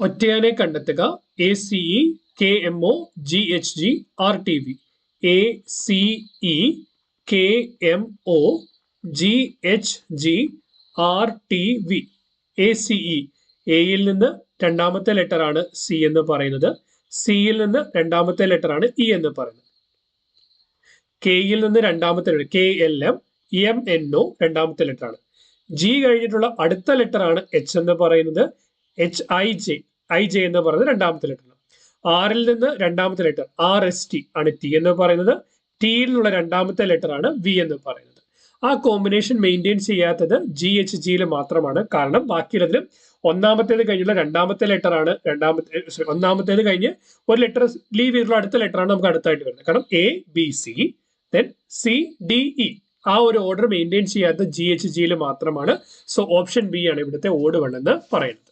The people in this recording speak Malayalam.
ഒറ്റയാനെ കണ്ടെത്തുക. A C E K M O G H G R T V A C E K M O G H G R T V A C E എയിൽ നിന്ന് രണ്ടാമത്തെ ലെറ്റർ ആണ് സി എന്ന് പറയുന്നത്. സിയിൽ നിന്ന് രണ്ടാമത്തെ ലെറ്റർ ആണ് ഇ എന്ന് പറയുന്നത്. കെയിൽ നിന്ന് രണ്ടാമത്തെ letter K L M M N O രണ്ടാമത്തെ ലെറ്റർ ആണ്. ജി കഴിഞ്ഞിട്ടുള്ള അടുത്ത ലെറ്റർ ആണ് എച്ച് എന്ന് പറയുന്നത്. H I J I J എന്ന് പറയുന്നത് രണ്ടാമത്തെ ലെറ്റർ ആറിൽ നിന്ന് രണ്ടാമത്തെ ലെറ്റർ ആർ എസ് ടി ആണ് ടി എന്ന് പറയുന്നത്. ടിയിൽ നിന്നുള്ള രണ്ടാമത്തെ ലെറ്റർ ആണ് വി എന്ന് പറയുന്നത്. ആ കോമ്പിനേഷൻ മെയിന്റെയിൻ ചെയ്യാത്തത് ജി എച്ച് ജിയിൽ മാത്രമാണ്. കാരണം ബാക്കിയുള്ളതിലും ഒന്നാമത്തേത് കഴിഞ്ഞുള്ള രണ്ടാമത്തെ ലെറ്റർ ആണ്. രണ്ടാമത്തെ സോറി ഒന്നാമത്തേത് കഴിഞ്ഞ് ഒരു ലെറ്റർ ലീവ് ചെയ്തിട്ടുള്ള അടുത്ത ലെറ്റർ ആണ് നമുക്ക് അടുത്തായിട്ട് വരുന്നത്. കാരണം A B C then C D E ആ ഒരു ഓർഡർ മെയിന്റെയിൻ ചെയ്യാത്ത ജി എച്ച് ജിയിൽ മാത്രമാണ്. സോ ഓപ്ഷൻ ബി ആണ് ഇവിടുത്തെ ഓഡ് വൺ എന്ന് പറയുന്നത്.